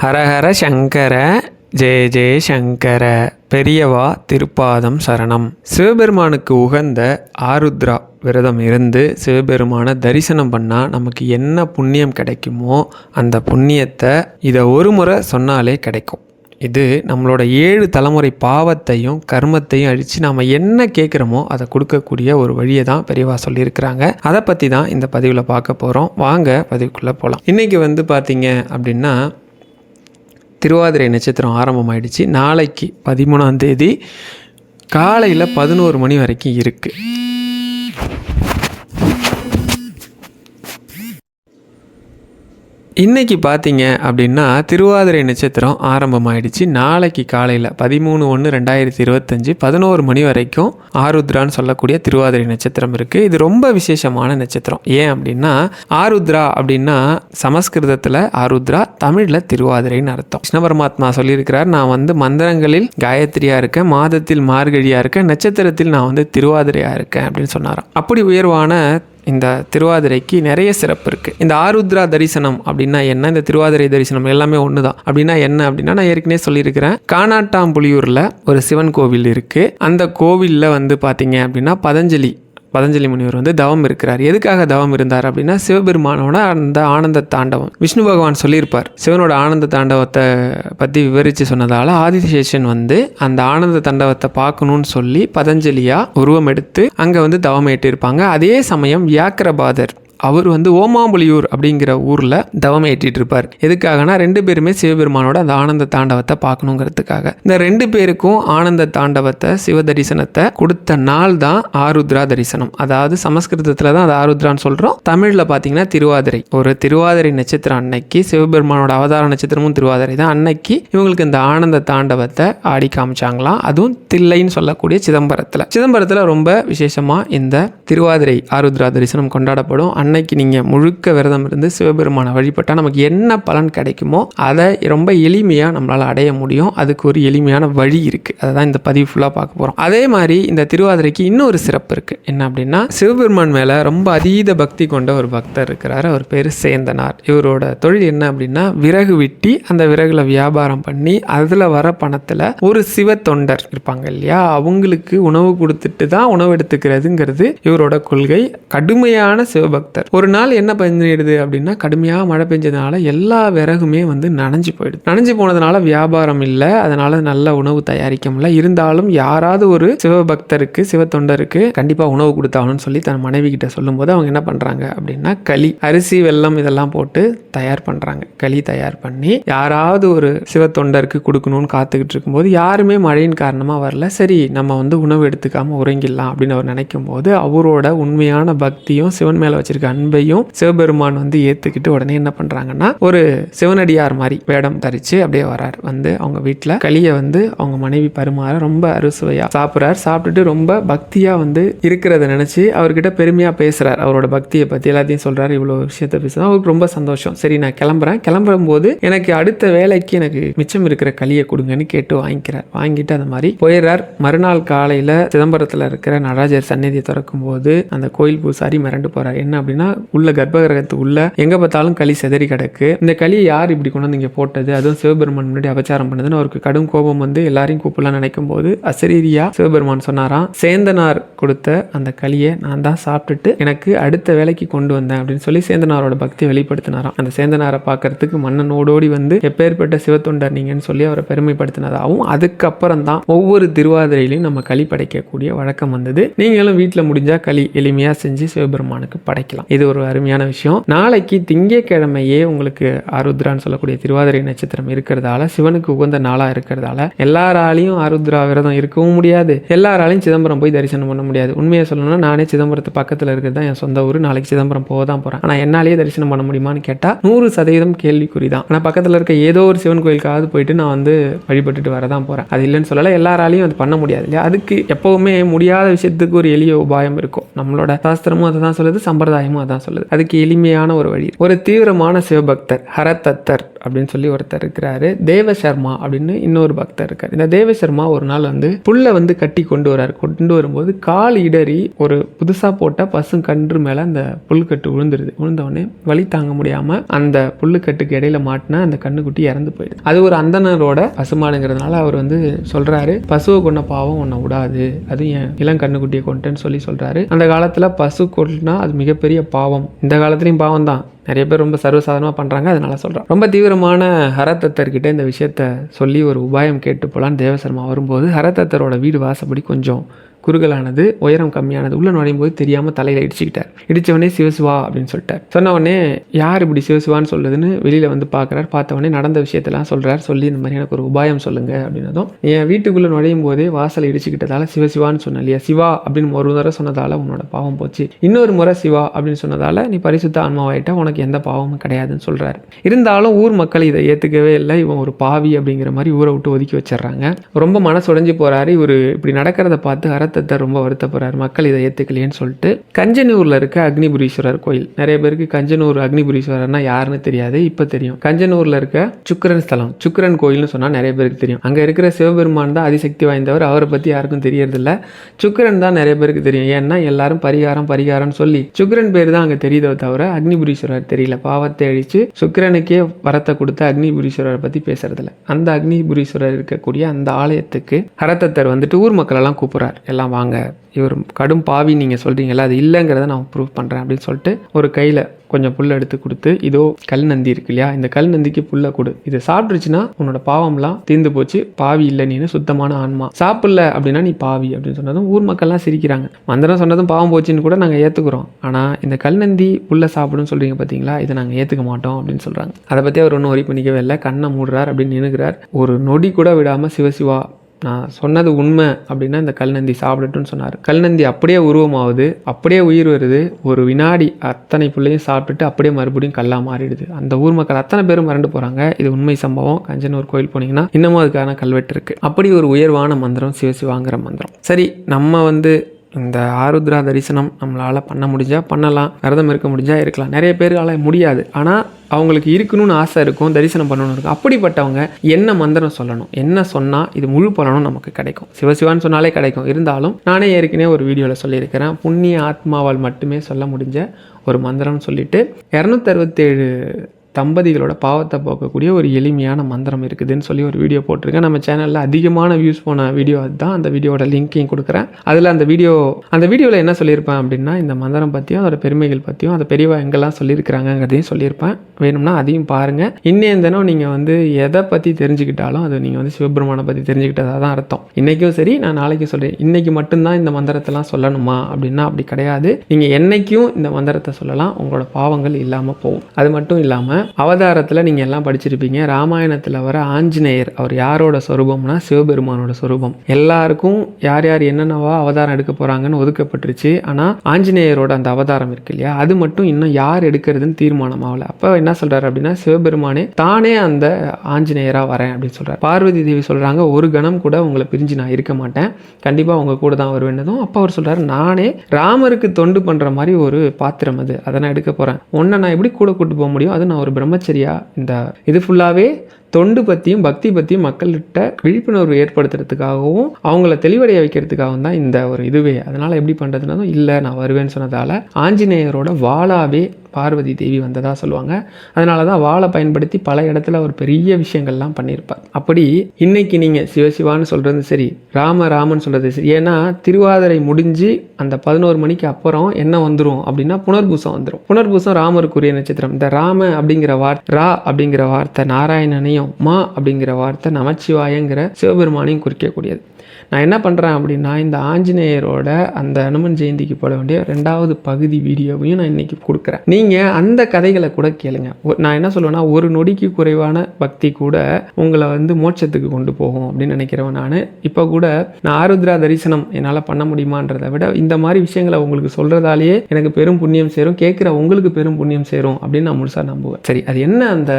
ஹரஹர சங்கர ஜெய ஜெய சங்கர பெரியவா திருப்பாதம் சரணம். சிவபெருமானுக்கு உகந்த ஆருத்ரா விரதம் இருந்து சிவபெருமானை தரிசனம் பண்ணால் நமக்கு என்ன புண்ணியம் கிடைக்குமோ அந்த புண்ணியத்தை இதை ஒரு முறை சொன்னாலே கிடைக்கும். இது நம்மளோட ஏழு தலைமுறை பாவத்தையும் கர்மத்தையும் அழித்து நாம் என்ன கேட்குறோமோ அதை கொடுக்கக்கூடிய ஒரு வழியை தான் பெரியவா சொல்லியிருக்கிறாங்க. அதை பற்றி தான் இந்த பதிவில் பார்க்க போகிறோம் வாங்க பதிவுக்குள்ளே போகலாம் இன்றைக்கி வந்து பார்த்தீங்க அப்படின்னா திருவாதிரை நட்சத்திரம் ஆரம்பமாயிடுச்சு. நாளைக்கு பதிமூணாம் தேதி காலையில் பதினோரு மணி வரைக்கும் இருக்குது இன்னைக்கு பார்த்தீங்க அப்படின்னா திருவாதிரை நட்சத்திரம் ஆரம்பமாயிடுச்சு. நாளைக்கு காலையில் பதிமூணு ஒன்று ரெண்டாயிரத்தி இருபத்தஞ்சி பதினோரு மணி வரைக்கும் ஆருத்ரான்னு சொல்லக்கூடிய திருவாதிரை நட்சத்திரம் இருக்குது இது ரொம்ப விசேஷமான நட்சத்திரம். ஏன் அப்படின்னா ஆருத்ரா அப்படின்னா சமஸ்கிருதத்தில் ஆருத்ரா தமிழில் திருவாதிரைன்னு அர்த்தம். கிருஷ்ண பரமாத்மா சொல்லியிருக்கிறார் நான் வந்து மந்திரங்களில் காயத்ரியாக இருக்கேன் மாதத்தில் மார்கழியாக இருக்கேன் நட்சத்திரத்தில் நான் வந்து திருவாதிரையாக இருக்கேன் அப்படின்னு சொன்னாராம். அப்படி உயர்வான இந்த திருவாதிரைக்கு நிறைய சிறப்பு இருக்குது இந்த ஆருத்ரா தரிசனம் அப்படின்னா என்ன? இந்த திருவாதிரை தரிசனம் எல்லாமே ஒன்று தான் அப்படின்னா என்ன அப்படின்னா நான் ஏற்கனவே சொல்லியிருக்கிறேன். காணாட்டாம்புலியூரில் ஒரு சிவன் கோவில் இருக்குது அந்த கோவிலில் வந்து பார்த்தீங்க அப்படின்னா பதஞ்சலி பதஞ்சலி முனிவர் வந்து தவம் இருக்கிறார். எதுக்காக தவம் இருந்தார் அப்படின்னா சிவபெருமானோட அந்த ஆனந்த தாண்டவம். விஷ்ணு பகவான் சொல்லியிருப்பார். சிவனோட ஆனந்த தாண்டவத்தை பற்றி விவரித்து சொன்னதால் ஆதிசேஷன் வந்து அந்த ஆனந்த தாண்டவத்தை பார்க்கணும்னு சொல்லி பதஞ்சலியாக உருவம் எடுத்து அங்கே வந்து தவம் ஏற்றிருப்பாங்க. அதே சமயம் வியாக்கிரபாதர் அவர் வந்து ஓமாம்புலியூர் அப்படிங்கிற ஊரில் தவம் ஏற்றிட்டு இருப்பார் எதுக்காகனா ரெண்டு பேருமே சிவபெருமானோட அந்த ஆனந்த தாண்டவத்தை பார்க்கணுங்கிறதுக்காக. இந்த ரெண்டு பேருக்கும் ஆனந்த தாண்டவத்தை சிவ தரிசனத்தை கொடுத்த நாள் தான் ஆருத்ரா தரிசனம். அதாவது சமஸ்கிருதத்தில் தான் அது ஆருத்ரான்னு சொல்கிறோம் தமிழில் பார்த்தீங்கன்னா திருவாதிரை. ஒரு திருவாதிரை நட்சத்திரம் அன்னைக்கு சிவபெருமானோட அவதார நட்சத்திரமும் திருவாதிரை தான். அன்னைக்கு இவங்களுக்கு இந்த ஆனந்த தாண்டவத்தை ஆடி காமிச்சாங்களாம். அதுவும் தில்லைன்னு சொல்லக்கூடிய சிதம்பரத்தில். சிதம்பரத்தில் ரொம்ப விசேஷமாக இந்த திருவாதிரை ஆருத்ரா தரிசனம் கொண்டாடப்படும். அன்னைக்கு நீங்கள் முழுக்க விரதம் இருந்து சிவபெருமானை வழிபட்டால் நமக்கு என்ன பலன் கிடைக்குமோ அதை ரொம்ப எளிமையாக நம்மளால் அடைய முடியும். அதுக்கு ஒரு எளிமையான வழி இருக்குது அதை தான் இந்த பதிவு ஃபுல்லாக பார்க்க போகிறோம் அதே மாதிரி இந்த திருவாதிரைக்கு இன்னொரு சிறப்பு இருக்குது என்ன அப்படின்னா சிவபெருமான் மேலே ரொம்ப அதீத பக்தி கொண்ட ஒரு பக்தர் இருக்கிறார். அவர் பேர் சேந்தனார். இவரோட தொழில் என்ன அப்படின்னா விறகு வெட்டி அந்த விறகுல வியாபாரம் பண்ணி அதில் வர பணத்தில் ஒரு சிவ தொண்டர் இருப்பாங்க இல்லையா? அவங்களுக்கு உணவு கொடுத்துட்டு தான் உணவு எடுத்துக்கிறதுங்கிறது இவரோட கொள்கை. கடுமையான சிவபக்தர் ஒரு நாள் என்ன பண்ணிடுது அப்படின்னா கடுமையாக மழை பெஞ்சதுனால எல்லா விறகுமே வந்து நனைஞ்சு போயிடுது. நனைஞ்சு போனதுனால வியாபாரம் இல்லை அதனால நல்ல உணவு தயாரிக்க முடியல. இருந்தாலும் யாராவது ஒரு சிவபக்தருக்கு சிவ தொண்டருக்கு கண்டிப்பாக உணவு கொடுத்தாகணும்னு சொல்லி தன் மனைவி கிட்ட சொல்லும்போது அவங்க என்ன பண்ணுறாங்க அப்படின்னா களி அரிசி வெல்லம் இதெல்லாம் போட்டு தயார் பண்ணுறாங்க களி தயார் பண்ணி யாராவது ஒரு சிவ தொண்டருக்கு கொடுக்கணும்னு காத்துக்கிட்டு இருக்கும்போது யாருமே மழையின் காரணமாக வரல. சரி நம்ம வந்து உணவு எடுத்துக்காமல் உறங்கிடலாம் அப்படின்னு அவர் நினைக்கும் போது அவரோட உண்மையான பக்தியும் சிவன் மேலே வச்சிருக்க அன்பையும் சிவபெருமான் வந்து ஏற்றுக்கிட்டு உடனே என்ன பண்ணுறாங்கன்னா ஒரு சிவனடியார் மாதிரி வேடம் தரிச்சு அப்படியே வரார். வந்து அவங்க வீட்டில் களியை வந்து அவங்க மனைவி பருமாற ரொம்ப அறுசுவையாக சாப்பிட்றார். சாப்பிட்டுட்டு ரொம்ப பக்தியாக வந்து இருக்கிறத நினச்சி அவர்கிட்ட பெருமையாக பேசுகிறார் அவரோட பக்தியை பற்றி எல்லாத்தையும் சொல்கிறார் இவ்வளோ விஷயத்த பேசுனா அவருக்கு ரொம்ப சந்தோஷம். சரி நான் கிளம்புறேன். கிளம்பும் போது எனக்கு அடுத்த வேலைக்கு எனக்கு மிச்சம் இருக்கிற களியை கொடுங்கன்னு கேட்டு வாங்கிக்கிறார். வாங்கிட்டு அந்த மாதிரி போயிடுறார். மறுநாள் காலையில் சிதம்பரத்தில் இருக்கிற நடராஜர் சந்நிதியை திறக்கும் போது அந்த கோயில் பூசாரி மிரண்டு போறார். என்ன அப்படின்னு உள்ள கர்ப்பகிரகத்து உள்ள எங்க பார்த்தாலும் களி செதறி கிடக்கு. இந்த களியை யார் இப்படி கொண்டு வந்து இங்க போட்டது? அதுவும் சிவபெருமான் முன்னாடி அபச்சாரம் பண்ணதுன்னு அவருக்கு கடும் கோபம் வந்து எல்லாரையும் கூப்பிடலாம் நினைக்கும் போது அசரீரியா சிவபெருமான் சொன்னாராம் சேந்தனார் கொடுத்த அந்த களியை நான் தான் சாப்பிட்டுட்டு எனக்கு அடுத்த வேலைக்கு கொண்டு வந்தேன் அப்படின்னு சொல்லி சேந்தனாரோட பக்தியை வெளிப்படுத்தினாராம். அந்த சேந்தனாரை பார்க்கறதுக்கு மன்னன் ஓடோடி வந்து எப்பேற்பட்ட சிவத்தொண்டர் நீங்கன்னு சொல்லி அவரை பெருமைப்படுத்தினதாகவும் அதுக்கப்புறம் தான் ஒவ்வொரு திருவாதிரையிலையும் நம்ம களி படைக்கக்கூடிய வழக்கம் வந்தது. நீங்களும் வீட்டில் முடிஞ்சால் களி எளிமையாக செஞ்சு சிவபெருமானுக்கு படைக்கலாம். இது ஒரு அருமையான விஷயம். நாளைக்கு திங்கட்கிழமையே உங்களுக்கு ஆருத்ரான்னு சொல்லக்கூடிய திருவாதிரை நட்சத்திரம் இருக்கிறதால சிவனுக்கு உகந்த நாளாக இருக்கிறதால எல்லாராலையும் ஆருத்ரா விரதம் இருக்கவும் முடியாது. எல்லாராலையும் சிதம்பரம் போய் தரிசனம் பண்ண முடியாது. உண்மையை சொல்லணும்னா நானே சிதம்பரத்து பக்கத்தில் இருக்கிறது தான் என் சொந்த ஊர். நாளைக்கு சிதம்பரம் போக தான் போகிறேன் ஆனால் என்னாலேயே தரிசனம் பண்ண முடியுமான்னு கேட்டால் நூறு சதவீதம் கேள்விக்குறி தான். ஆனால் பக்கத்தில் இருக்க ஏதோ ஒரு சிவன் கோயிலுக்காவது போயிட்டு நான் வந்து வழிபட்டுட்டு வர தான் போகிறேன் அது இல்லைன்னு சொல்லலை எல்லாராலையும் அது பண்ண முடியாது இல்லையா? அதுக்கு எப்போவுமே முடியாத விஷயத்துக்கு ஒரு எளிய உபாயம் இருக்கும். நம்மளோட சாஸ்திரமும் அதை தான் சொல்லுது சம்பிரதாயமும் அதான் சொல்லுது. அதுக்கு எளிமையான ஒரு வழி. ஒரு தீவிரமான சிவபக்தர் ஹரதத்தர். அப்படின்னு சொல்லி ஒருத்தர் இருக்கிறாரு. தேவ சர்மா அப்படின்னு இன்னொரு பக்தர் இருக்கார். இந்த தேவசர்மா ஒரு நாள் வந்து புல்லை வந்து கட்டி கொண்டு வராரு. கொண்டு வரும்போது கால் இடறி ஒரு புதுசாக போட்ட பசு கன்று மேலே அந்த புல்கட்டு விழுந்துருது. விழுந்தவொடனே வழி தாங்க முடியாமல் அந்த புல்லுக்கட்டுக்கு இடையில மாட்டினா அந்த கண்ணுக்குட்டி இறந்து போயிடுது. அது ஒரு அந்தனரோட பசுமாடுங்கிறதுனால அவர் வந்து சொல்கிறாரு பசுவை கொண்ட பாவம் உன்னை விடாது. அது என் இளம் கண்ணுக்குட்டியை கொண்டுன்னு சொல்லி சொல்கிறாரு அந்த காலத்தில் பசு கொண்டுனா அது மிகப்பெரிய பாவம். இந்த காலத்துலேயும் பாவம் தான் நிறைய பேர் ரொம்ப சர்வசாதாரணமாக பண்ணுறாங்க அதனால சொல்கிறேன் ரொம்ப தீவிரமான ஹரதத்தர்கிட்ட இந்த விஷயத்த சொல்லி ஒரு உபாயம் கேட்டு போகலான்னு தேவசர்மா வரும்போது ஹரதத்தரோட வீடு வாசப்படி கொஞ்சம் குறுகலானது உயரம் கம்மியானது உள்ள நுழையும் போது தெரியாமல் தலையில் இடிச்சுக்கிட்டார். இடித்தவனே சிவசிவா அப்படின்னு சொல்லிட்டார். சொன்ன உடனே யார் இப்படி சிவசிவான்னு சொல்லுதுன்னு வெளியில் வந்து பார்க்குறாரு. பார்த்தவொடனே நடந்த விஷயத்தெல்லாம் சொல்கிறார் சொல்லி இந்த மாதிரி எனக்கு ஒரு உபாயம் சொல்லுங்கள் அப்படின்னதும் என் வீட்டுக்குள்ளே நுழையும் போதே வாசலை இடிச்சுக்கிட்டதால சிவசிவான்னு சொன்ன இல்லையா? சிவா அப்படின்னு ஒரு முறை சொன்னதால உன்னோட பாவம் போச்சு. இன்னொரு முறை சிவா அப்படின்னு சொன்னதால நீ பரிசுத்த ஆன்மாவாயிட்டா உனக்கு எந்த பாவமும் கிடையாதுன்னு சொல்கிறாரு இருந்தாலும் ஊர் மக்கள் இதை ஏற்றுக்கவே இல்லை. இவன் ஒரு பாவி அப்படிங்கிற மாதிரி ஊரை விட்டு ஒதுக்கி வச்சிடுறாங்க. ரொம்ப மனசு உடஞ்சி போகிறாரு இவர் இப்படி நடக்கிறத பார்த்து அறத்தத்தை ரொம்ப வருத்தப்படுறாரு. மக்கள் இதை ஏற்றுக்கலையேன்னு சொல்லிட்டு. கஞ்சனூரில் இருக்க அக்னிபுரீஸ்வரர் கோயில். நிறைய பேருக்கு கஞ்சனூர் அக்னிபுரீஸ்வரர்னா யாருன்னு தெரியாது இப்போ தெரியும். கஞ்சனூரில் இருக்க சுக்கிரன் ஸ்தலம். சுக்கிரன் கோயில்னு சொன்னால் நிறைய பேருக்கு தெரியும். அங்கே இருக்கிற சிவபெருமான் தான் அதிசக்தி வாய்ந்தவர். அவரை பற்றி யாருக்கும் தெரியறதில்ல. சுக்கரன் தான் நிறைய பேருக்கு தெரியும். ஏன்னா எல்லாரும் பரிகாரம் பரிகாரம்னு சொல்லி. சுக்கரன் பேர் தான் அங்கே தெரியுதோ தவிர அக்னிபுரீஸ்வரர் தெரியல. பாவத்தை அழிச்சு சுக்கிரனுக்கே வரத்தை கொடுத்த அக்னிபுரீஸ்வரரை பற்றி பேசுறதில்ல. அந்த அக்னிபுரீஸ்வரர் இருக்கக்கூடிய அந்த ஆலயத்துக்கு ஹரத்தத்தர் வந்துட்டு ஊர் மக்களெல்லாம் கூப்பிட்றார். எல்லாம் வாங்க. இவர் கடும் பாவி நீங்கள் சொல்கிறீங்களா அது இல்லைங்கிறத நான் ப்ரூவ் பண்ணுறேன் அப்படின்னு சொல்லிட்டு ஒரு கையில் கொஞ்சம் புல் எடுத்து கொடுத்து இதோ கல் நந்தி இருக்கு இல்லையா இந்த கல் நந்திக்கு புல்லை கொடு. இதை சாப்பிட்டுருச்சுன்னா உன்னோட பாவம்லாம் தீர்ந்து போச்சு பாவி இல்லை நீனு சுத்தமான ஆன்மா. சாப்பிடல அப்படின்னா நீ பாவி அப்படின்னு சொன்னதும் ஊர் மக்கள்லாம் சிரிக்கிறாங்க. மந்திரம் சொன்னதும் பாவம் போச்சுன்னு கூட நாங்கள் ஏற்றுக்குறோம் ஆனால் இந்த கல் நந்தி புல்லை சாப்பிடுன்னு சொல்கிறீங்க பார்த்தீங்களா இதை நாங்கள் ஏற்றுக்க மாட்டோம் அப்படின்னு சொல்கிறாங்க அதை பற்றி அவர் ஒன்றும் ஒரி பண்ணிக்கவே இல்லை. கண்ணை மூடுறார் அப்படின்னு நினைக்கிறார் ஒரு நொடி கூட விடாமல் சிவசிவா நான் சொன்னது உண்மை அப்படின்னா இந்த கல்நந்தி சாப்பிடட்டும்னு சொன்னார். கல்நந்தி அப்படியே உருவமாகுது அப்படியே உயிர் வருது ஒரு வினாடி அத்தனை பிள்ளையும் சாப்பிட்டுட்டு அப்படியே மறுபடியும் கல்லா மாறிடுது. அந்த ஊர் மக்கள் அத்தனை பேரும் மறந்து போகிறாங்க இது உண்மை சம்பவம். கஞ்சனூர் கோயில் போனீங்கன்னா இன்னமும் அதுக்கான கல்வெட்டு இருக்குது அப்படி ஒரு உயர்வான மந்திரம் சிவசிவாங்கிற மந்திரம். சரி நம்ம வந்து இந்த ஆருத்ரா தரிசனம் நம்மளால் பண்ண முடிஞ்சால் பண்ணலாம் விரதம் இருக்க முடிஞ்சால் இருக்கலாம். நிறைய பேரால் முடியாது. ஆனால் அவங்களுக்கு இருக்கணும்னு ஆசை இருக்கும் தரிசனம் பண்ணணும்னு இருக்கும். அப்படிப்பட்டவங்க என்ன மந்திரம் சொல்லணும் என்ன சொன்னால் இது முழு பலனும் நமக்கு கிடைக்கும். சிவசிவான்னு சொன்னாலே கிடைக்கும். இருந்தாலும் நானே ஏற்கனவே ஒரு வீடியோவில் சொல்லியிருக்கிறேன். புண்ணிய ஆத்மாவால் மட்டுமே சொல்ல முடிஞ்ச ஒரு மந்திரம்னு சொல்லிட்டு இரநூத்தறுபத்தேழு தம்பதிகளோட பாவத்தை போக்கக்கூடிய ஒரு எளிமையான மந்திரம் இருக்குதுன்னு சொல்லி ஒரு வீடியோ போட்டிருக்கேன். நம்ம சேனலில் அதிகமான வியூஸ் போன வீடியோ அதுதான். அந்த வீடியோட லிங்க்கையும் கொடுக்குறேன். அதில் அந்த வீடியோ அந்த வீடியோவில் என்ன சொல்லியிருப்பேன் அப்படின்னா இந்த மந்திரம் பற்றியும் அதோட பெருமைகள் பற்றியும் அதை பெரியவா எங்கெல்லாம் சொல்லியிருக்கிறாங்கிறதையும் சொல்லியிருப்பேன். வேணும்னா அதையும் பாருங்கள் இன்னும் தினம் நீங்கள் வந்து எதை பற்றி தெரிஞ்சுக்கிட்டாலும் அது நீங்கள் வந்து சிவபெருமானை பற்றி தெரிஞ்சுக்கிட்டதாக தான் அர்த்தம். இன்றைக்கும் சரி நான் நாளைக்கு சொல்கிறேன் இன்றைக்கி மட்டும்தான் இந்த மந்திரத்தெல்லாம் சொல்லணுமா அப்படின்னா அப்படி கிடையாது. நீங்கள் என்றைக்கும் இந்த மந்திரத்தை சொல்லலாம். உங்களோட பாவங்கள் இல்லாமல் போகும். அது மட்டும் இல்லாமல் அவதாரத்தில் நீங்கள் எல்லாம் படிச்சிருப்பீங்க. ராமாயணத்தில் வர ஆஞ்சநேயர் அவர் யாரோட சொரூபம்னா சிவபெருமானோட சொரூபம். எல்லாருக்கும் யார் யார் என்னென்னவா அவதாரம் எடுக்க போகிறாங்கன்னு ஒதுக்கப்பட்டுருச்சு. ஆனால் ஆஞ்சநேயரோட அந்த அவதாரம் இருக்கு இல்லையா? அது மட்டும் இன்னும் யார் எடுக்கிறதுன்னு தீர்மானம் ஆகலை. அப்போ என்ன சொல்கிறாரு அப்படின்னா சிவபெருமானே தானே அந்த ஆஞ்சநேயராக வரேன் அப்படின்னு சொல்கிறார் பார்வதி தேவி சொல்கிறாங்க ஒரு கணம் கூட உங்களை பிரிஞ்சு நான் இருக்க மாட்டேன். கண்டிப்பாக உங்கள் கூட தான் வருவேன்னதும் அப்போ அவர் சொல்கிறார் நானே ராமருக்கு தொண்டு பண்ணுற மாதிரி ஒரு பாத்திரம் அது. அதை நான் எடுக்க போகிறேன் ஒன்றை நான் எப்படி கூட கூட்டு போக முடியும்? அது நான் ஒரு பிரம்மச்சரியா. இந்த இது ஃபுல்லாகவே தொண்டு பற்றியும் பக்தி பற்றியும் மக்கள்கிட்ட விழிப்புணர்வு ஏற்படுத்துறதுக்காகவும் அவங்கள தெளிவடைய வைக்கிறதுக்காகவும் தான் இந்த ஒரு இதுவே. அதனால் எப்படி பண்ணுறதுனாலும் இல்லை நான் வருவேன்னு சொன்னதால் ஆஞ்சநேயரோட வாளாவே பார்வதி தேவி வந்ததாக சொல்லுவாங்க. அதனால தான் வாழை பயன்படுத்தி பல இடத்துல ஒரு பெரிய விஷயங்கள்லாம் பண்ணியிருப்பார். அப்படி இன்னைக்கு நீங்கள் சிவசிவான்னு சொல்கிறது சரி ராம ராமன் சொல்கிறது சரி. ஏன்னா திருவாதிரை முடிஞ்சு அந்த பதினோரு மணிக்கு அப்புறம் என்ன வந்துடும் அப்படின்னா புனர்பூசம் வந்துடும் புனர்பூசம் ராமருக்குரிய நட்சத்திரம். இந்த ராம அப்படிங்கிற வார்த்தை ரா அப்படிங்கிற வார்த்தை நாராயணனையும் மா அப்படிங்கிற வார்த்தை நமச்சிவாயங்கிற சிவபெருமானையும் குறிக்கக்கூடியது. நான் என்ன பண்ணுறேன் அப்படின்னா இந்த ஆஞ்சநேயரோட அந்த அனுமன் ஜெயந்திக்கு போட வேண்டிய ரெண்டாவது பகுதி வீடியோவையும் நான் இன்றைக்கி கொடுக்குறேன். நீங்கள் அந்த கதைகளை கூட கேளுங்க. நான் என்ன சொல்லுவேன்னா ஒரு நொடிக்கு குறைவான பக்தி கூட உங்களை வந்து மோட்சத்துக்கு கொண்டு போகும் அப்படின்னு நினைக்கிறவன் நான். இப்போ கூட நான் ஆருத்ரா தரிசனம் என்னால் பண்ண முடியுமான்றதை விட இந்த மாதிரி விஷயங்களை உங்களுக்கு சொல்கிறதாலேயே எனக்கு பெரும் புண்ணியம் சேரும் கேட்குற உங்களுக்கு பெரும் புண்ணியம் சேரும் அப்படின்னு நான் முழுசாக நம்புவேன். சரி அது என்ன அந்த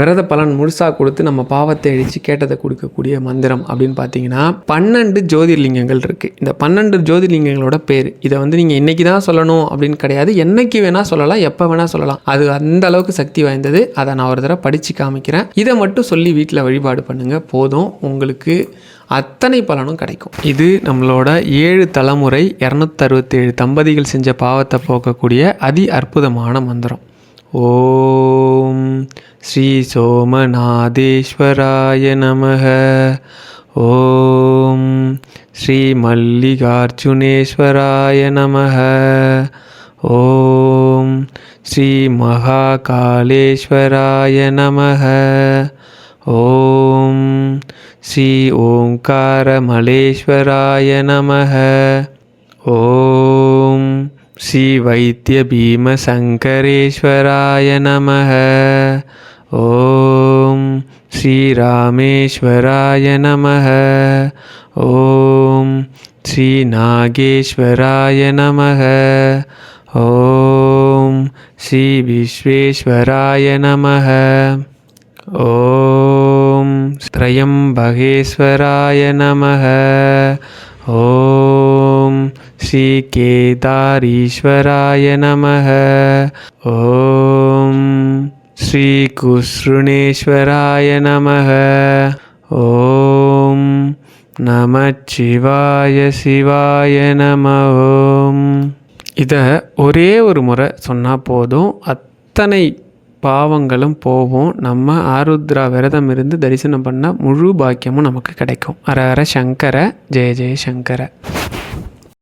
விரத பலன் முழுசாக கொடுத்து நம்ம பாவத்தை அழித்து கேட்டதை கொடுக்கக்கூடிய மந்திரம் அப்படின்னு பார்த்தீங்கன்னா பண்ண பன்னெண்டு ஜோதிர்லிங்கங்கள் இருக்குது இந்த பன்னெண்டு ஜோதிர்லிங்கங்களோட பேர். இதை வந்து நீங்கள் இன்றைக்கி தான் சொல்லணும் அப்படின்னு கிடையாது. என்னைக்கு வேணால் சொல்லலாம் எப்போ எப்போ வேணால் சொல்லலாம். அது அந்த அளவுக்கு சக்தி வாய்ந்தது. அதை நான் ஒரு தடவை படித்து காமிக்கிறேன். இதை மட்டும் சொல்லி வீட்டில் வழிபாடு பண்ணுங்கள் போதும். உங்களுக்கு அத்தனை பலனும் கிடைக்கும். இது நம்மளோட ஏழு தலைமுறை இரநூத்தறுபத்தேழு தம்பதிகள் செஞ்ச பாவத்தை போக்கக்கூடிய அதி அற்புதமான மந்திரம். ஓம் ஸ்ரீ சோமநாதேஸ்வராய நமக. ஓம் ஸ்ரீ மல்லிகார்ஜுனேஸ்வராய நம ஓம் ஸ்ரீ மகாகாலேஸ்வராய நம ஓம் ஸ்ரீ ஓங்காரமலேஸ்வராய நம ஓம் ஸ்ரீ வைத்திய பீமசங்கரேஸ்வராய நமக ஓம் ஸ்ரீராமேஸ்வராய நமக ஓம் ஸ்ரீ நாகேஸ்வராய நமக ஓம் ஸ்ரீ விஸ்வேஸ்வராய நமக ஓம் திரையம்பகேஸ்வராய நமக ஓம் ஸ்ரீ கேதாரீஸ்வராய நமக ஓம் ஸ்ரீ குஸ்ருணேஸ்வராய நமக. ஓம் நமச்சிவாய சிவாய நம ஓம் இதை ஒரே ஒரு முறை சொன்னால் போதும். அத்தனை பாவங்களும் போவோம் நம்ம ஆருத்ரா விரதம் இருந்து தரிசனம் பண்ண முழு பாக்கியமும் நமக்கு கிடைக்கும். அர அர சங்கர ஜெய ஜெய சங்கர.